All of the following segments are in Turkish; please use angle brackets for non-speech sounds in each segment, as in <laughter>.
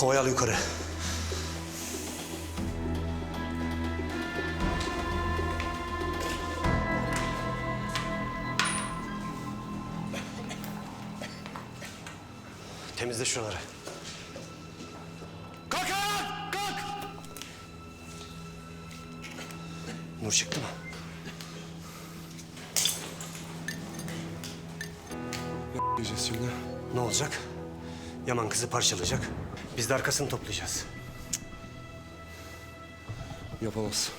Kovayı al yukarı. Temizle şuraları. Kalk ayağa! Kalk! Nur çıktı mı? Diyeceğiz şimdi. Ne olacak? Yaman kızı parçalayacak. Biz de arkasını toplayacağız. Yapamaz.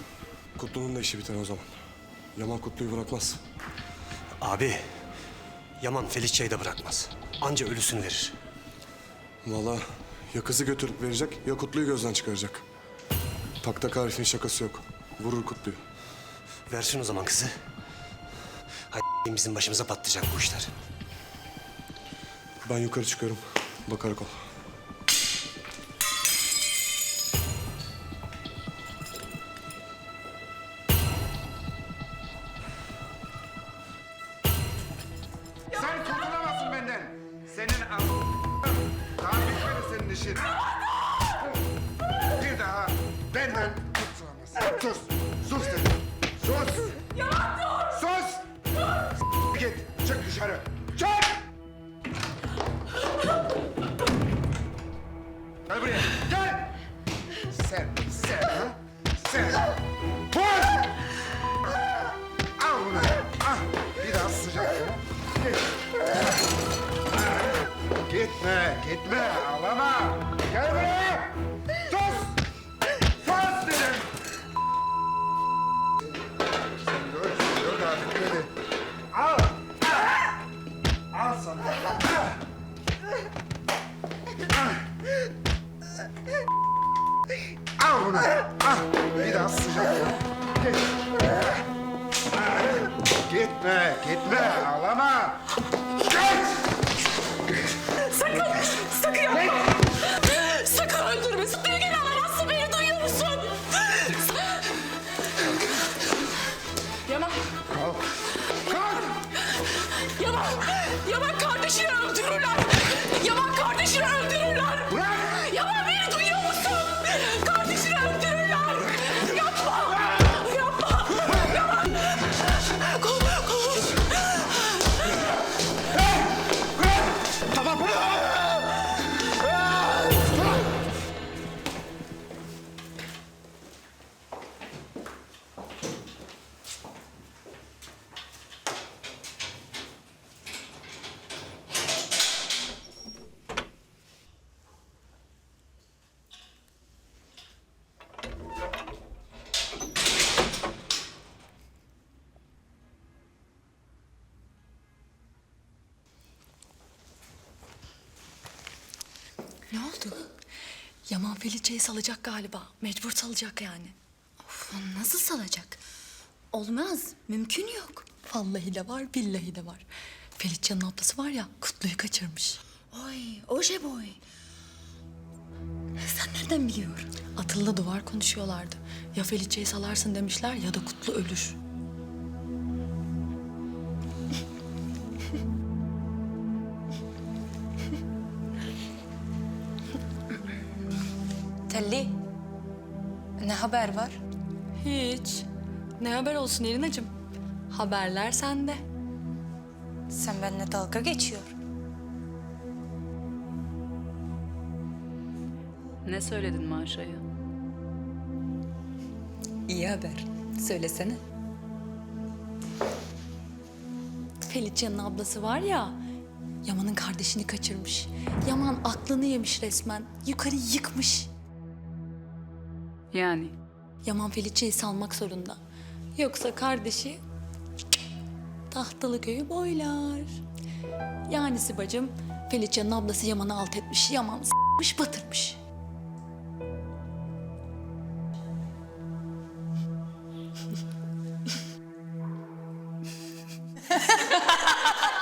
Kutlu'nun da işi biter o zaman. Yaman Kutlu'yu bırakmaz. Abi, Yaman Felicia'yı da bırakmaz. Anca ölüsünü verir. Vallahi ya kızı götürüp verecek ya Kutlu'yu gözden çıkaracak. Taktak Arif'in şakası yok. Vurur Kutlu'yu. Versin o zaman kızı. Hay bizim başımıza patlayacak bu işler. Ben yukarı çıkıyorum. Bakar kol. İşin. Bir daha benden kurtulamazsın. Sus. Sus dedim. Sus. Sus. S- Git. Çık dışarı. Çık. Gel buraya. Gel. Sen, sen ha? Sen. Vur. Al bunu. Ah, bir daha sıcak. Gitme, gitme, ağlama. Bunu. Ah, bir daha sıcak. Git. Gitme, gitme, ağlama. Sakın, sakın yapma. Sakın öldürme. Sevgili alamazsın beni duyuyor musun? Yaman, Kalk, kalk! Yaman, Yaman kardeşini öldürürler. Yaman kardeşini öldürürler. Ne oldu? Yaman Felice'yi salacak galiba. Mecbur salacak yani. Of, nasıl salacak? Olmaz, mümkün yok. Vallahi de var, billahi de var. Felicia'nın ablası var ya, Kutlu'yu kaçırmış. Oy, oje boy. Sen nereden biliyorsun? Atıl'la duvar konuşuyorlardı. Ya Felicia'yı salarsın demişler ya da Kutlu ölür. Telli, ne haber var? Hiç. Ne haber olsun Erinacığım? Haberler sende. Sen benimle dalga geçiyor. Ne söyledin Maşa'ya? İyi haber. Söylesene. Felicia'nın ablası var ya, Yaman'ın kardeşini kaçırmış. Yaman aklını yemiş resmen. Yukarı yıkmış. Yani? Yaman Felice'yi salmak zorunda. Yoksa kardeşi tahtalı köyü boylar. Yani Sibacım Felice'nin ablası Yaman'ı alt etmiş. Yaman s**mış batırmış. <laughs>